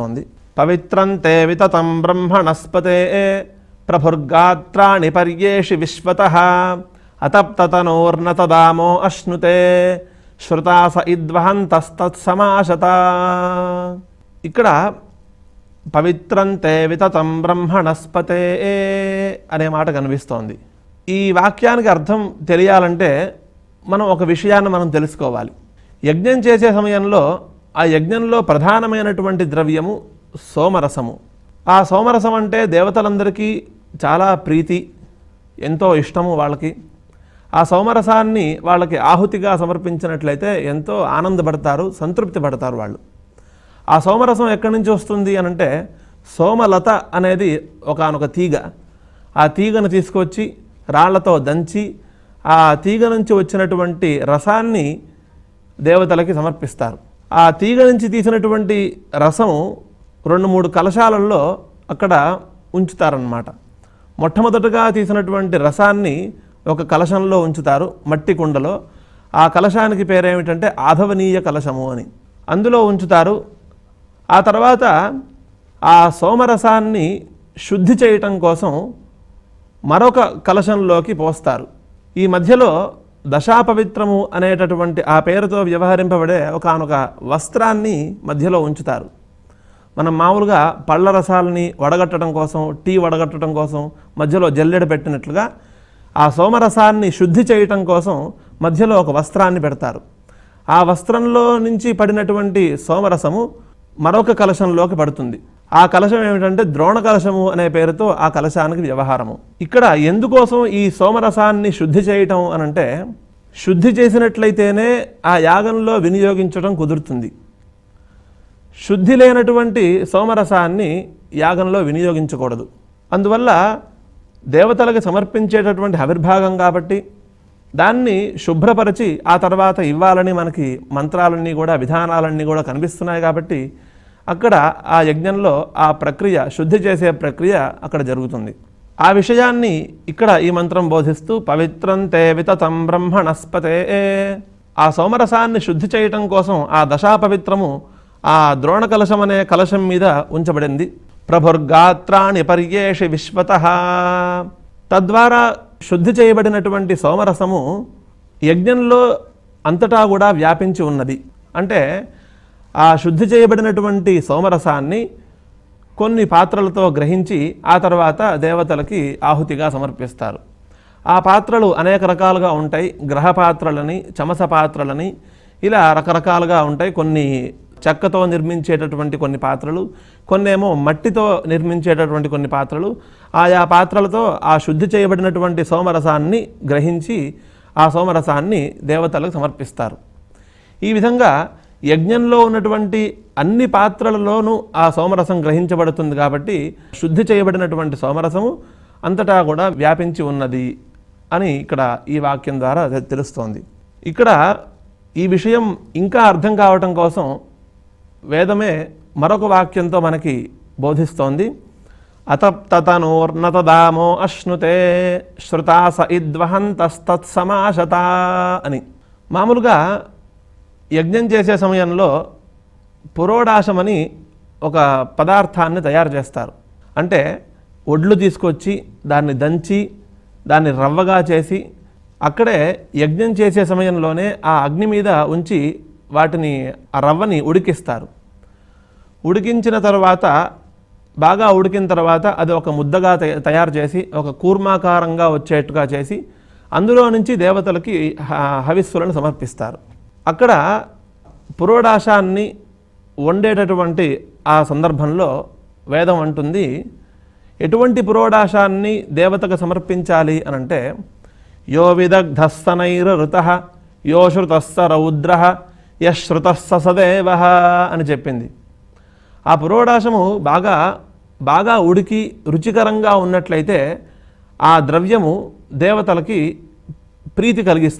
ఉంది. పవిత్రం తే వితతం బ్రహ్మణస్పతే ప్రభుర్గాత్రాణి పర్యేషి విశ్వత అతప్తనోర్నతదామో అశ్నుతే శ్రుతాస ఇద్వహంతస్తత్సమాశత. ఇక్కడ పవిత్రం తే వితతం బ్రహ్మణస్పతే అనే మాట కనిపిస్తోంది. ఈ వాక్యానికి అర్థం తెలియాలంటే మనం ఒక విషయాన్ని మనం తెలుసుకోవాలి. యజ్ఞం చేసే సమయంలో ఆ యజ్ఞంలో ప్రధానమైనటువంటి ద్రవ్యము సోమరసము. ఆ సోమరసం అంటే దేవతలందరికీ చాలా ప్రీతి ఎంతో ఇష్టము వాళ్ళకి. ఆ సోమరసాన్ని వాళ్ళకి ఆహుతిగా సమర్పించినట్లయితే ఎంతో ఆనందపడతారు సంతృప్తి పడతారు వాళ్ళు. ఆ సోమరసం ఎక్కడి నుంచి వస్తుంది అని అంటే సోమలత అనేది ఒకనొక తీగ. ఆ తీగను తీసుకొచ్చి రాళ్ళతో దంచి ఆ తీగ నుంచి వచ్చినటువంటి రసాన్ని దేవతలకి సమర్పిస్తారు. ఆ తీగ నుంచి తీసినటువంటి రసం రెండు మూడు కలశాలల్లో అక్కడ ఉంచుతారనమాట మొట్టమొదటగా తీసినటువంటి రసాన్ని ఒక కలశంలో ఉంచుతారు మట్టి కుండలో. ఆ కలశానికి పేరేమిటంటే ఆధవనీయ కలశము అని. అందులో ఉంచుతారు. ఆ తర్వాత ఆ సోమరసాన్ని శుద్ధి చేయటం కోసం మరొక కలశంలోకి పోస్తారు. ఈ మధ్యలో దశాపవిత్రము అనేటటువంటి ఆ పేరుతో వ్యవహరింపబడే ఒకనొక వస్త్రాన్ని మధ్యలో ఉంచుతారు. మనం మామూలుగా పళ్ళ రసాలని వడగట్టడం కోసం టీ వడగట్టడం కోసం మధ్యలో జల్లెడ పెట్టినట్లుగా ఆ సోమరసాన్ని శుద్ధి చేయటం కోసం మధ్యలో ఒక వస్త్రాన్ని పెడతారు. ఆ వస్త్రంలో నుంచి పడినటువంటి సోమరసము మరొక కలశంలోకి పడుతుంది. ఆ కలశం ఏమిటంటే ద్రోణ కలశము అనే పేరుతో ఆ కలశానికి వ్యవహారము. ఇక్కడ ఎందుకోసం ఈ సోమరసాన్ని శుద్ధి చేయటం అనంటే శుద్ధి చేసినట్లయితేనే ఆ యాగంలో వినియోగించడం కుదురుతుంది. శుద్ధి లేనటువంటి సోమరసాన్ని యాగంలో వినియోగించకూడదు. అందువల్ల దేవతలకు సమర్పించేటటువంటి ఆవిర్భాగం కాబట్టి దాన్ని శుభ్రపరిచి ఆ తర్వాత ఇవ్వాలని మనకి మంత్రాలన్నీ కూడా విధానాలన్నీ కూడా కనిపిస్తున్నాయి కాబట్టి అక్కడ ఆ యజ్ఞంలో ఆ ప్రక్రియ శుద్ధి చేసే ప్రక్రియ అక్కడ జరుగుతుంది. ఆ విషయాన్ని ఇక్కడ ఈ మంత్రం బోధిస్తూ పవిత్రం తే వితతం బ్రహ్మణస్పతే. ఆ సోమరసాన్ని శుద్ధి చేయటం కోసం ఆ దశాపవిత్రము ఆ ద్రోణ కలశం అనే కలశం మీద ఉంచబడింది. ప్రభుర్గాత్రాణి పర్యేషి విశ్వత. తద్వారా శుద్ధి చేయబడినటువంటి సోమరసము యజ్ఞంలో అంతటా కూడా వ్యాపించి ఉన్నది. అంటే ఆ శుద్ధి చేయబడినటువంటి సోమరసాన్ని కొన్ని పాత్రలతో గ్రహించి ఆ తర్వాత దేవతలకి ఆహుతిగా సమర్పిస్తారు. ఆ పాత్రలు అనేక రకాలుగా ఉంటాయి. గ్రహ పాత్రలని చమస పాత్రలని ఇలా రకరకాలుగా ఉంటాయి. కొన్ని చెక్కతో నిర్మించేటటువంటి కొన్ని పాత్రలు కొన్నేమో మట్టితో నిర్మించేటటువంటి కొన్ని పాత్రలు. ఆయా పాత్రలతో ఆ శుద్ధి చేయబడినటువంటి సోమరసాన్ని గ్రహించి ఆ సోమరసాన్ని దేవతలకు సమర్పిస్తారు. ఈ విధంగా యజ్ఞంలో ఉన్నటువంటి అన్ని పాత్రలలోనూ ఆ సోమరసం గ్రహించబడుతుంది కాబట్టి శుద్ధి చేయబడినటువంటి సోమరసము అంతటా కూడా వ్యాపించి ఉన్నది అని ఇక్కడ ఈ వాక్యం ద్వారా తెలుస్తోంది. ఇక్కడ ఈ విషయం ఇంకా అర్థం కావటం కోసం వేదమే మరొక వాక్యంతో మనకి బోధిస్తోంది. అతప్తనోర్నతదామో అశ్నుతే శ్రుతాస ఇద్వహంతస్తత్సమాశత అని. మామూలుగా యజ్ఞం చేసే సమయంలో పురోడాశమని ఒక పదార్థాన్ని తయారు చేస్తారు. అంటే ఒడ్లు తీసుకొచ్చి దాన్ని దంచి దాన్ని రవ్వగా చేసి అక్కడే యజ్ఞం చేసే సమయంలోనే ఆ అగ్ని మీద ఉంచి వాటిని ఆ రవ్వని ఉడికిస్తారు. ఉడికించిన తర్వాత బాగా ఉడికిన తర్వాత అది ఒక ముద్దగా తయ- తయారు చేసి ఒక కూర్మాకారంగా వచ్చేట్టుగా చేసి అందులో నుంచి దేవతలకి హ- హవిస్సులను సమర్పిస్తారు. అక్కడ పురోడాశాన్ని వండేటటువంటి ఆ సందర్భంలో వేదం అంటుంది ఎటువంటి పురోడాశాన్ని దేవతకు సమర్పించాలి అనంటే యో విదగ్ధస్తనైరృత యో శృతస్స రౌద్ర యశ్రుతస్స సదేవ అని చెప్పింది. ఆ పురోడాశము బాగా బాగా ఉడికి రుచికరంగా ఉన్నట్లయితే ఆ ద్రవ్యము దేవతలకి ప్రీతి కలిగిస్తుంది.